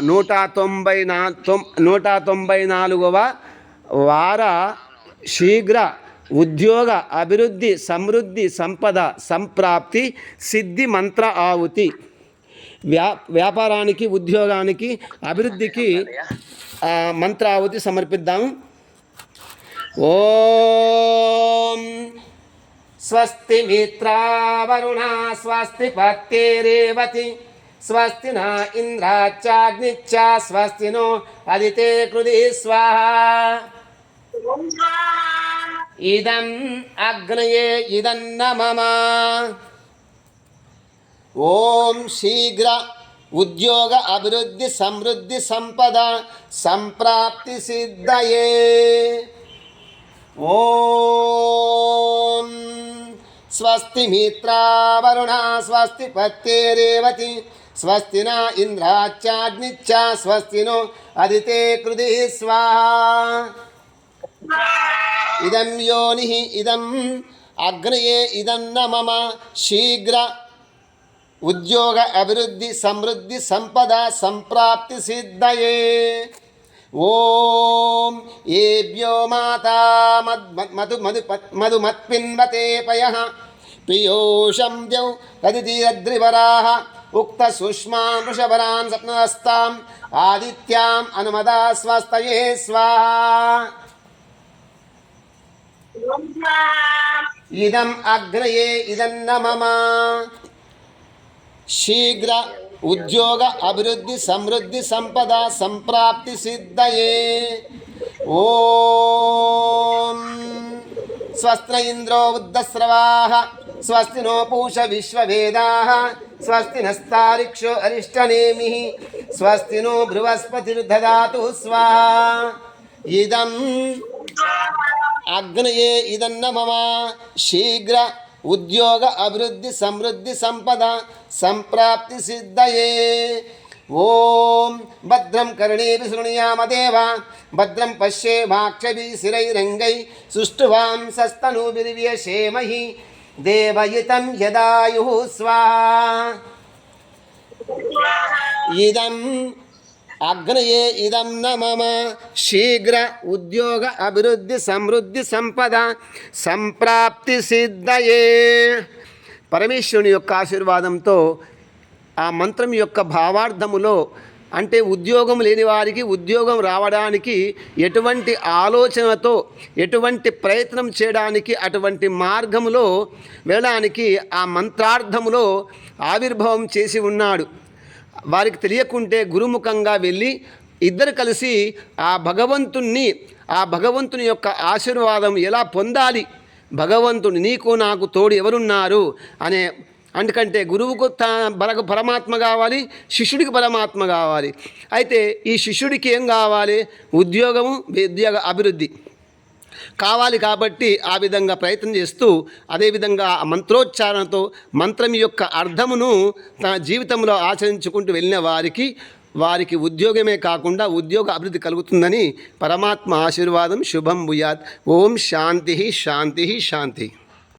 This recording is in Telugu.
నూట తొంభై నా తొం నూట తొంభై నాలుగవ వార శీఘ్ర ఉద్యోగ అభివృద్ధి సమృద్ధి సంపద సంప్రాప్తి సిద్ధి మంత్ర ఆవుతి. వ్యా వ్యాపారానికి ఉద్యోగానికి అభివృద్ధికి ఆ, మంత్ర ఆవుతి సమర్పిద్దాం. ఓం స్వస్తి మిత్రావరుణ స్వస్తి పత్తిరేవతి. స్వస్తి నా ఇంద్రాచాగ్నిచ్చ స్వస్తి నో అదితే కృది స్వాహ. ఇదం అగ్నయే ఇదన్న మమ. ఓం శీఘ్ర ఉద్యోగ అభివృద్ధి సమృద్ధి సంపద సంప్రాప్తి సిద్ధయే. ఓం స్వస్తి మిత్రావరుణ స్వస్తి పత్తేరేవతి రేవతి నా ఇంద్రాచాగ్నిచ్చ స్వస్తి నో అదితే కృది స్వాహ. ఇదం యోని ఇదం అగ్నయే ఇదన్న మమ శీఘ్ర ఉద్యోగ అభివృద్ధి సమృద్ధి సంపద సంప్రాప్తి సిద్ధయే. ఓం ఏభ్యో మాతా మధు మధు మధు మత్పిన్వతే పయ. పియూషం ద్యౌ తదితిరద్రివరాः. ఉక్త సుష్మాన్ వృషభరాన్ సప్నస్తాం ఆదిత్యాం అనుమదా స్వస్తయే స్వాహా ఇదం అగ్రయే ఇదన్న మమ శీఘ్ర ఉద్యోగ అభివృద్ధి సమృద్ధి సంపద సంప్రాప్తి సిద్ధయే ఓం స్వస్త్ర ఇంద్రో ఉద్దస్రవా స్వస్తి నో పూష విశ్వవేదా స్వస్తి నస్తారిక్షో అరిష్టనేమి? స్వస్తి నో బృహస్పతిర్దదాతు స్వాహ. ఇదం అగ్నయే ఇదన్న మమ శీఘ్ర ఉద్యోగ అభివృద్ధి సమృద్ధి సంపద సంప్రాప్తి సిద్ధయే. ఓం భద్రం కర్ణేభి శృణుయామదేవ భద్రం పశ్యే వాక్షభి శిరైరంగై సుష్ఠువాం సస్తనూభిర్వ్యశేమహి. దేవయుతం యదాయు స్వాహ ఇదం అగ్నయే ఇదం న మమ శీఘ్ర ఉద్యోగ అభివృద్ధి సమృద్ధి సంపద సంప్రాప్తి సిద్ధయే పరమేశ్వరుని యొక్క ఆశీర్వాదంతో ఆ మంత్రం యొక్క భావార్థములో అంటే ఉద్యోగం లేని వారికి ఉద్యోగం రావడానికి ఎటువంటి ఆలోచనతో ఎటువంటి ప్రయత్నం చేయడానికి అటువంటి మార్గములో వెళ్ళడానికి ఆ మంత్రార్థములో ఆవిర్భావం చేసి ఉన్నాడు. వారికి తెలియకుంటే గురుముఖంగా వెళ్ళి ఇద్దరు కలిసి ఆ భగవంతుణ్ణి ఆ భగవంతుని యొక్క ఆశీర్వాదం ఎలా పొందాలి? భగవంతుడు నీకు నాకు తోడు ఎవరున్నారు? అనే అందుకంటే గురువుకు తా బలకు పరమాత్మ కావాలి శిష్యుడికి పరమాత్మ కావాలి. అయితే ఈ శిష్యుడికి ఏం కావాలి? ఉద్యోగము విద్యోగ అభివృద్ధి. కావాలి కాబట్టి ఆ విధంగా ప్రయత్నం చేస్తూ అదేవిధంగా ఆ మంత్రోచ్చారణతో మంత్రం యొక్క అర్థమును తన జీవితంలో ఆచరించుకుంటూ వెళ్ళిన వారికి వారికి ఉద్యోగమే కాకుండా ఉద్యోగ అభివృద్ధి కలుగుతుందని పరమాత్మ ఆశీర్వాదం. శుభం భూయాత్. ఓం శాంతి శాంతి శాంతి.